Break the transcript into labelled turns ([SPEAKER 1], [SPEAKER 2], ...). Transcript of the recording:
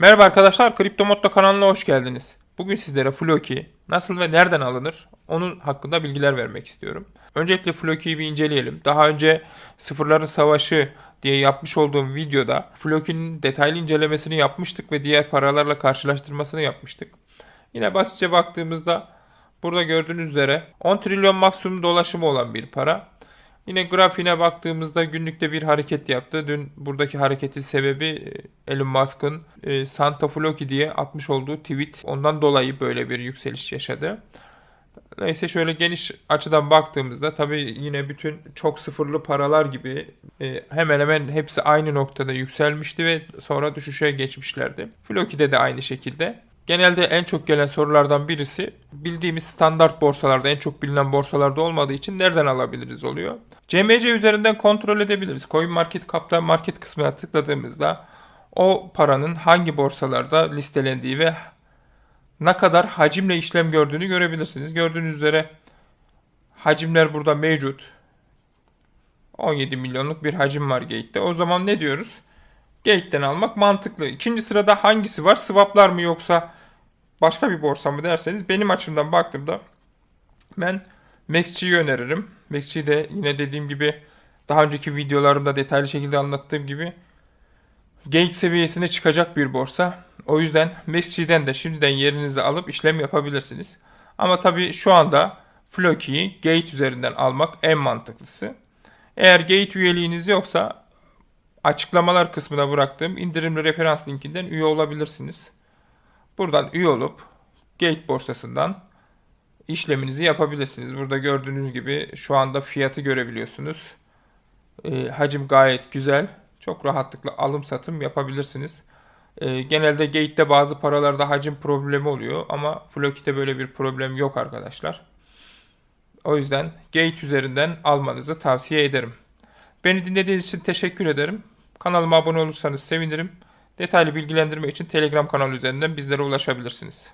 [SPEAKER 1] Merhaba arkadaşlar, Kripto Motto kanalına hoş geldiniz. Bugün sizlere Floki nasıl ve nereden alınır onun hakkında bilgiler vermek istiyorum. Öncelikle Floki'yi bir inceleyelim. Daha önce Sıfırların Savaşı diye yapmış olduğum videoda Floki'nin detaylı incelemesini yapmıştık ve diğer paralarla karşılaştırmasını yapmıştık. Yine basitçe baktığımızda burada gördüğünüz üzere 10 trilyon maksimum dolaşımı olan bir para. Yine grafiğine baktığımızda günlükte bir hareket yaptı. Dün buradaki hareketin sebebi e, Elon Musk'ın e, Santa Floki diye atmış olduğu tweet. Ondan dolayı böyle bir yükseliş yaşadı. Neyse şöyle geniş açıdan baktığımızda tabii yine bütün çok sıfırlı paralar gibi e, hemen hemen hepsi aynı noktada yükselmişti ve sonra düşüşe geçmişlerdi. Floki'de de aynı şekilde. Genelde en çok gelen sorulardan birisi bildiğimiz standart borsalarda en çok bilinen borsalarda olmadığı için nereden alabiliriz oluyor. CMC üzerinden kontrol edebiliriz. Coin Market Cap'ta market kısmına tıkladığımızda o paranın hangi borsalarda listelendiği ve ne kadar hacimle işlem gördüğünü görebilirsiniz. Gördüğünüz üzere hacimler burada mevcut. 17 milyonluk bir hacim var Gate'de. O zaman ne diyoruz? Gate'den almak mantıklı. İkinci sırada hangisi var? Swaplar mı yoksa başka bir borsa mı derseniz benim açımdan baktığımda ben MaxG'yi öneririm. MaxG de yine dediğim gibi daha önceki videolarımda detaylı şekilde anlattığım gibi Gate seviyesine çıkacak bir borsa. O yüzden MaxG'den de şimdiden yerinizi alıp işlem yapabilirsiniz. Ama tabii şu anda Floki'yi Gate üzerinden almak en mantıklısı. Eğer Gate üyeliğiniz yoksa açıklamalar kısmına bıraktığım indirimli referans linkinden üye olabilirsiniz. Buradan üye olup Gate borsasından işleminizi yapabilirsiniz. Burada gördüğünüz gibi şu anda fiyatı görebiliyorsunuz. E, hacim gayet güzel. Çok rahatlıkla alım satım yapabilirsiniz. E, genelde Gate'de bazı paralarda hacim problemi oluyor ama Floki'de böyle bir problem yok arkadaşlar. O yüzden Gate üzerinden almanızı tavsiye ederim. Beni dinlediğiniz için teşekkür ederim. Kanalıma abone olursanız sevinirim. Detaylı bilgilendirme için Telegram kanalı üzerinden bizlere ulaşabilirsiniz.